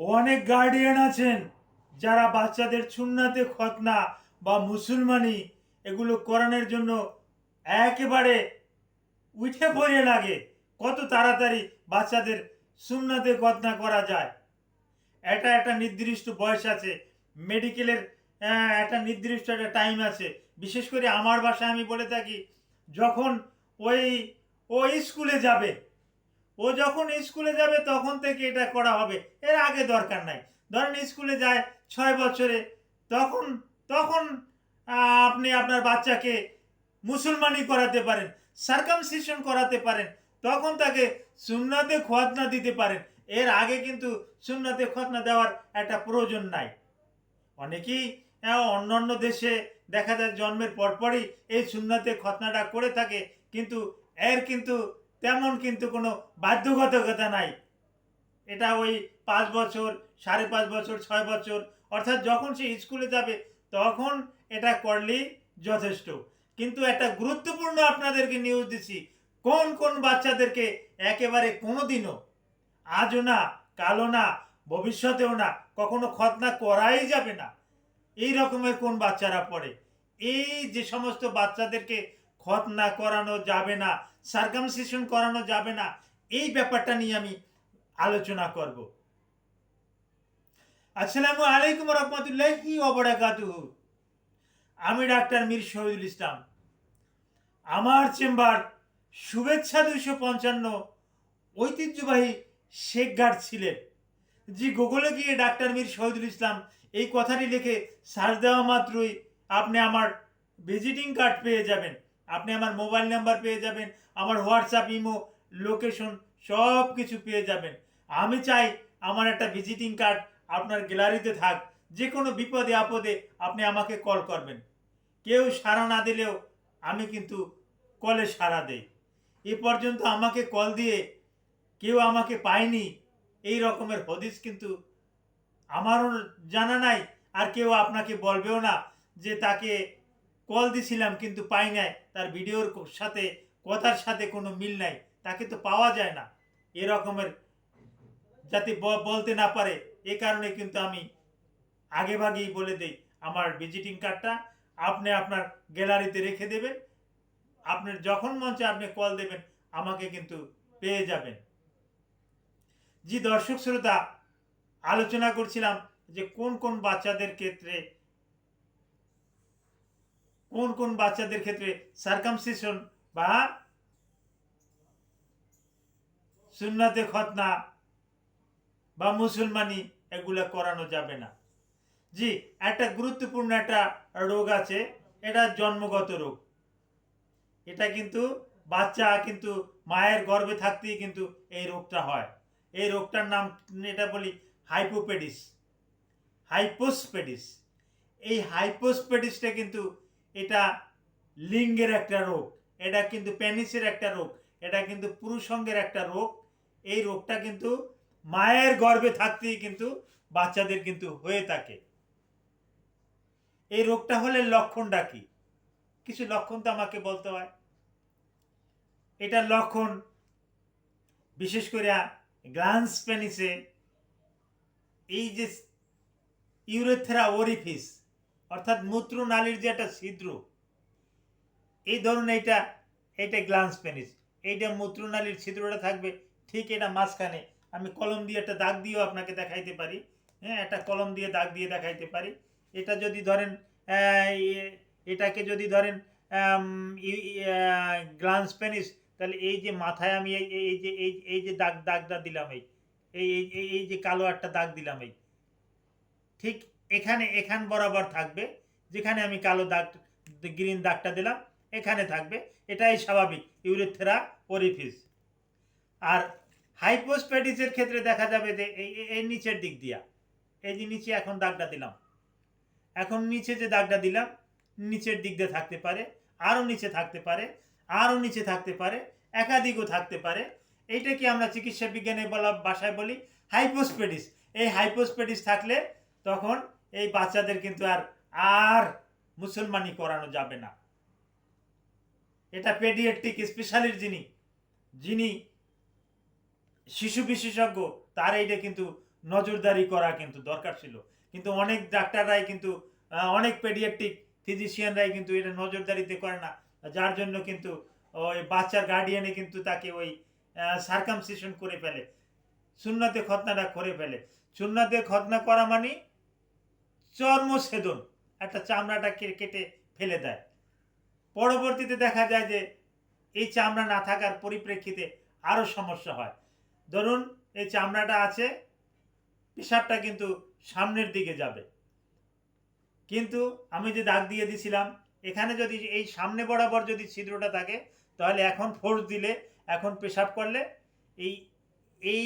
অনেক গার্ডিয়ান আছেন, যারা বাচ্চাদের সুন্নাতে খতনা বা মুসলমানি এগুলো করানোর জন্য একেবারে উঠে পড়ে লাগে, কত তাড়াতাড়ি বাচ্চাদের সুন্নাতে খতনা করা যায়। এটা একটা নির্দিষ্ট বয়স আছে, মেডিকেলের একটা নির্দিষ্ট একটা টাইম আছে। বিশেষ করে আমার বাসায় আমি বলে থাকি, যখন ওই ও স্কুলে যাবে ও যখন স্কুলে যাবে তখন থেকে এটা করা হবে। এর আগে দরকার নাই। ধরেন স্কুলে যায় ছয় বছরে তখন তখন আপনি আপনার বাচ্চাকে মুসলমানি করাতে পারেন সার্কামসিশন করাতে পারেন তখন তাকে সুন্নাতে খতনা দিতে পারেন। এর আগে কিন্তু সুন্নাতে খতনা দেওয়ার একটা প্রয়োজন নাই। অনেকেই আহ, অন্য অন্য দেশে দেখা যায় জন্মের পরপরই এই সুন্নাতে খতনাটা করে থাকে কিন্তু এর কিন্তু তেমন কিন্তু কোনো বাধ্যবাধকতা নাই। এটা ওই পাঁচ বছর, সাড়ে পাঁচ বছর, ছয় বছর, অর্থাৎ যখন সে স্কুলে যাবে, তখন এটা করলেই যথেষ্ট। কিন্তু একটা গুরুত্বপূর্ণ আপনাদেরকে নিউজ দিচ্ছি, কোন কোন বাচ্চাদেরকে একেবারে কোনোদিনও, আজও না কালো না, ভবিষ্যতেও না, কখনো খতনা করাই যাবে না। এই রকমের কোন বাচ্চারা পড়ে? এই যে সমস্ত বাচ্চাদেরকে খতনা করানো যাবে না সার্কামসিশন করানো যাবে না, এই ব্যাপারটা নিয়ে আমি আলোচনা করব। আসসালামু আলাইকুম রহমতুল্লাহি ওবরাকাতুহু আমি ডাক্তার মীর শহীদুল ইসলাম। আমার চেম্বার শুভেচ্ছা দুইশো পঞ্চান্ন ঐতিহ্যবাহী শেখ গার্ড ছিলেন। জি, গুগলে গিয়ে ডাক্তার মীর শহীদুল ইসলাম এই কথাটি লিখে সার্চ দেওয়া মাত্রই আপনি আমার ভিজিটিং কার্ড পেয়ে যাবেন। আপনি আমার মোবাইল নাম্বার পেয়ে যাবেন, আমার হোয়াটসঅ্যাপ, ইমো, লোকেশন সব কিছু পেয়ে যাবেন। আমি চাই আমার একটা ভিজিটিং কার্ড আপনার গ্যালারিতে থাক, যে কোনো বিপদে আপদে আপনি আমাকে কল করবেন। কেউ সাড়া না দিলেও আমি কিন্তু কলে সাড়া দেই। এ পর্যন্ত আমাকে কল দিয়ে কেউ আমাকে পায়নি, এই রকমের হদিস কিন্তু আমারও জানা নাই, আর কেউ আপনাকে বলবেও না যে তাকে কল দিছিলাম, কিন্তু পাই নাই। তার ভিডিওর সাথে, কথার সাথে কোনো মিল নাই। তাকে তো পাওয়া যায় না। এরকমের যাতে বলতে না পারে, এ কারণে কিন্তু আমি আগে ভাগেই বলে দেই, আমার ভিজিটিং কার্ডটা আপনি আপনার গ্যালারিতে রেখে দেবেন। আপনার যখন মঞ্চে আপনি কল দেবেন, আমাকে কিন্তু পেয়ে যাবেন। জি দর্শক শ্রোতা, আলোচনা করছিলাম যে কোন কোন বাচ্চাদের ক্ষেত্রে কোন কোন বাচ্চাদের ক্ষেত্রে সার্কামসিশন বা সুন্নাতে খতনা বা মুসলমানি এগুলা করানো যাবে না। জি, একটা গুরুত্বপূর্ণ একটা রোগ আছে, এটা জন্মগত রোগ। এটা কিন্তু বাচ্চা কিন্তু মায়ের গর্ভে থাকতেই কিন্তু এই রোগটা হয়। এই রোগটার নাম এটা বলি হাইপোপেডিস হাইপোসপেডিস এই হাইপোসপেডিসটা কিন্তু এটা লিঙ্গের একটা রোগ, এটা কিন্তু প্যানিসের একটা রোগ, এটা কিন্তু পুরুষঙ্গের একটা রোগ। এই রোগটা কিন্তু মায়ের গর্ভে থাকতেই কিন্তু বাচ্চাদের কিন্তু হয়ে থাকে। এই রোগটা হলে লক্ষণটা কি? কিছু লক্ষণ তো আমাকে বলতে হয়। এটার লক্ষণ বিশেষ করে গ্লান্স পেনিসে, এই যে ইউরেথেরা ওরিফিস অর্থাৎ মূত্রনালীর যে একটা ছিদ্র, এই ধরুন এইটা এইটা গ্লান্স পেনিস, এইটা মূত্রনালীর ছিদ্রটা থাকবে, ঠিক এটা মাঝখানে। আমি কলম দিয়ে একটা দাগ দিয়েও আপনাকে দেখাইতে পারি হ্যাঁ একটা কলম দিয়ে দাগ দিয়ে দেখাইতে পারি। এটা যদি ধরেন এটাকে যদি ধরেন গ্লান্স পেনিস, তাহলে এই যে মাথায় আমি এই যে, এই এই যে দাগ, দাগটা দিলাম এই- এই এই যে কালো একটা দাগ দিলাম এই, ঠিক এখানে এখান বরাবর থাকবে, যেখানে আমি কালো দাগ, গ্রিন দাগটা দিলাম, এখানে থাকবে। এটাই স্বাভাবিক, ইউরেথেরা ওরিফিস আর হাইপোস্প্যাডিসের ক্ষেত্রে দেখা যাবে যে এই নিচের দিক দিয়া, এই যে নিচে এখন দাগটা দিলাম। এখন নিচে যে দাগটা দিলাম, নিচের দিক দিয়ে থাকতে পারে, আরও নিচে থাকতে পারে, আরও নিচে থাকতে পারে, একাধিকও থাকতে পারে। এইটাকে আমরা চিকিৎসা বিজ্ঞানে বলা, ভাষায় বলি হাইপোস্পেডিস এই হাইপোস্পেডিস থাকলে তখন এই বাচ্চাদের কিন্তু আর আর মুসলমানি করানো যাবে না। এটা পেডিয়াট্রিক স্পেশালিস্ট যিনি যিনি শিশু বিশেষজ্ঞ, তার এইটা কিন্তু নজরদারি করা কিন্তু দরকার ছিল। কিন্তু অনেক ডাক্তাররাই কিন্তু অনেক পেডিয়াট্রিক ফিজিশিয়ানরাই কিন্তু এটা নজরদারিতে করে না। যার জন্য কিন্তু ওই বাচ্চার গার্ডিয়ানে কিন্তু তাকে ওই সার্কামসিশন করে ফেলে। সুন্নাতে খতনাটা করে ফেলে। সুন্নাতে খতনা করা মানে চর্মছেদন একটা চামড়াটা কেটে ফেলে দেয়। পরবর্তীতে দেখা যায় যে এই চামড়া না থাকার পরিপ্রেক্ষিতে আরও সমস্যা হয়। ধরুন, এই চামড়াটা আছে, পেশাবটা কিন্তু সামনের দিকে যাবে। কিন্তু আমি যে দাগ দিয়ে দিছিলাম, এখানে যদি এই সামনে বরাবর যদি ছিদ্রটা থাকে, তাহলে এখন ফোর্স দিলে, এখন পেশাব করলে এই এই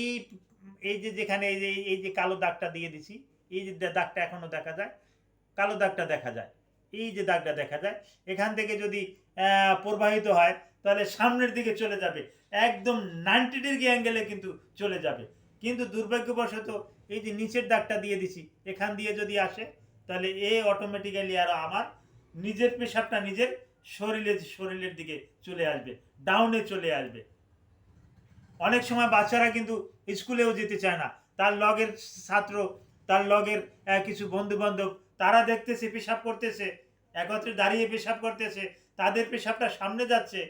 এই যে যেখানে এই যে এই যে কালো দাগটা দিয়ে দিছি এই যে দাগটা এখনও দেখা যায়, কালো দাগটা দেখা যায়। এই যে দাগটা দেখা যায়, এখান থেকে যদি প্রবাহিত হয়, তাহলে সামনের দিকে চলে যাবে। একদম নাইনটি ডিগ্রি অ্যাঙ্গেলে কিন্তু চলে যাবে। কিন্তু দুর্ভাগ্যবশত এই যে নিচের দাগটা দিয়ে দিছি, এখান দিয়ে যদি আসে, তাহলে এ অটোমেটিক্যালি আর আমার নিজের পেশাবটা নিজের শরীরের শরীরের দিকে চলে আসবে ডাউনে চলে আসবে। অনেক সময় বাচ্চারা কিন্তু স্কুলেও যেতে চায় না। তার লগের ছাত্র তার লগের কিছু বন্ধু বান্ধব তারা দেখতেছে, পেশাব করতেছে, একত্রে দাঁড়িয়ে পেশাব করতেছে, তাদের পেশাবটা সামনে যাচ্ছে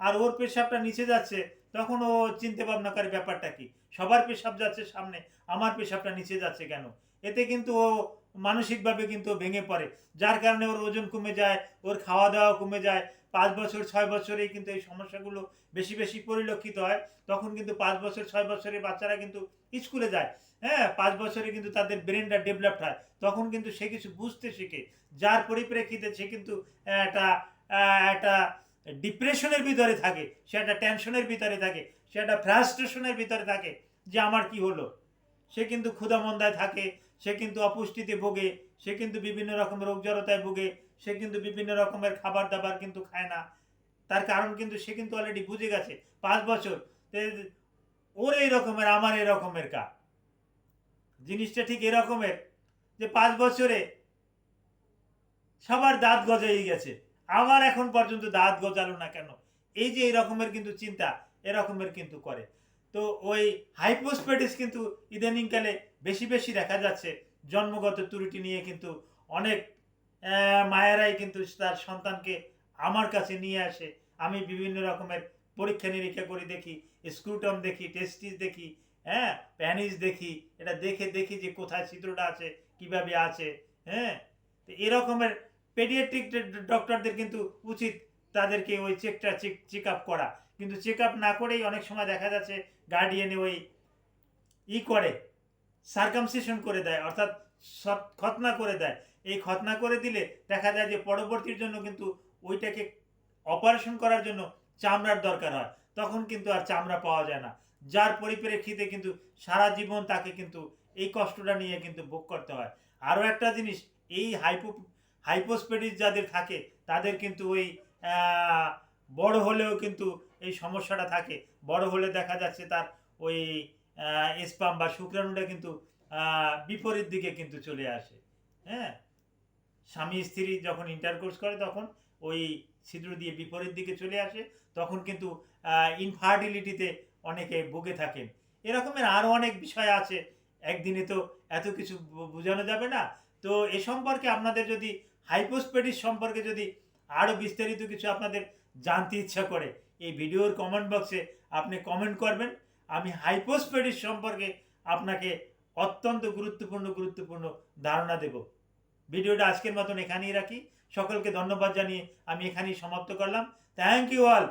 আর ওর পেশাবটা নিচে যাচ্ছে, তখন ও চিন্তা ভাবনা করে ব্যাপারটা কি? সবার পেশাব যাচ্ছে সামনে, আমার পেশাবটা নিচে যাচ্ছে কেন? এতে কিন্তু ও মানসিকভাবে কিন্তু ভেঙে পড়ে। যার কারণে ওর ওজন কমে যায়, ওর খাওয়া দাওয়া কমে যায়। পাঁচ বছর, ছয় বছরেই কিন্তু এই সমস্যাগুলো বেশি বেশি পরিলক্ষিত হয়। তখন কিন্তু পাঁচ বছর, ছয় বছরের বাচ্চারা কিন্তু স্কুলে যায়। হ্যাঁ পাঁচ বছরে কিন্তু তাদের ব্রেনটা ডেভেলপড হয়। তখন কিন্তু সে কিছু বুঝতে শেখে। যার পরিপ্রেক্ষিতে সে কিন্তু একটা একটা ডিপ্রেশনের ভিতরে থাকে, সে একটা টেনশনের ভিতরে থাকে, সে একটা ফ্রাস্ট্রেশনের ভিতরে থাকে যে আমার কি হলো? সে কিন্তু ক্ষুধামন্দায় থাকে সে কিন্তু অপুষ্টিতে ভোগে, সে কিন্তু বিভিন্ন রকমের রোগ জড়তায় ভোগে, সে কিন্তু বিভিন্ন রকমের খাবার দাবার কিন্তু খায় না। তার কারণ কিন্তু সে কিন্তু অলরেডি বুঝে গেছে, পাঁচ বছর। ওর এই রকমের, আমার এই রকমের কা জিনিসটা ঠিক এরকমের যে পাঁচ বছরে সবার দাঁত গজাই গেছে। আমার এখন পর্যন্ত দাঁত গজালো না কেন? এই যে এই রকমের কিন্তু চিন্তা, এরকমের কিন্তু করে। তো ওই হাইপোস্পেডিস কিন্তু ইদানিংকালে বেশি বেশি দেখা যাচ্ছে। জন্মগত ত্রুটি নিয়ে কিন্তু অনেক মায়েরাই কিন্তু তার সন্তানকে আমার কাছে নিয়ে আসে। আমি বিভিন্ন রকমের পরীক্ষা নিরীক্ষা করে, দেখি স্ক্রুটম দেখি, টেস্টিস দেখি হ্যাঁ প্যানিস দেখি, এটা দেখে দেখি যে কোথায় ছিদ্রটা আছে, কীভাবে আছে হ্যাঁ তো এরকমের পেডিয়াট্রিক ডক্টরদের কিন্তু উচিত তাদেরকে ওই চেকটা চেক চেক আপ করা। কিন্তু চেক আপ না করেই অনেক সময় দেখা যাচ্ছে গার্ডিয়ানে ওই ই করে। সার্কামসিশন করে দেয়, অর্থাৎ খতনা করে দেয়। এই খতনা করে দিলে দেখা যায় যে পরবর্তীর জন্য কিন্তু ওইটাকে অপারেশন করার জন্য চামড়ার দরকার হয়। তখন কিন্তু আর চামড়া পাওয়া যায় না। যার পরিপ্রেক্ষিতে কিন্তু সারা জীবন তাকে কিন্তু এই কষ্টটা নিয়ে কিন্তু ভোগ করতে হয়। আরও একটা জিনিস, এই হাইপো হাইপোস্পেডিস যাদের থাকে, তাদের কিন্তু ওই বড় হলেও কিন্তু এই সমস্যাটা থাকে। বড় হলে দেখা যাচ্ছে তার ওই স্পাম বা শুক্রাণুটা কিন্তু বিপরীত দিকে কিন্তু চলে আসে। হ্যাঁ? স্বামী স্ত্রী যখন ইন্টারকোর্স করে তখন ওই ছিদ্র দিয়ে বিপরীত দিকে চলে আসে, তখন কিন্তু ইনফার্টিলিটিতে অনেকে ভুগে থাকেন। এরকমের আরও অনেক বিষয় আছে, একদিনে তো এত কিছু বোঝানো যাবে না। তো এ সম্পর্কে আপনাদের যদি হাইপোস্পেডিস সম্পর্কে যদি আরও বিস্তারিত কিছু আপনাদের জানতে ইচ্ছা করে, এই ভিডিওর কমেন্ট বক্সে আপনি কমেন্ট করবেন। আমি হাইপোস্পেডিস সম্পর্কে আপনাকে অত্যন্ত গুরুত্বপূর্ণ গুরুত্বপূর্ণ ধারণা দেব। ভিডিওটা আজকের মতন এখানেই রাখি। সকলকে ধন্যবাদ জানিয়ে আমি এখানেই সমাপ্ত করলাম। Thank you all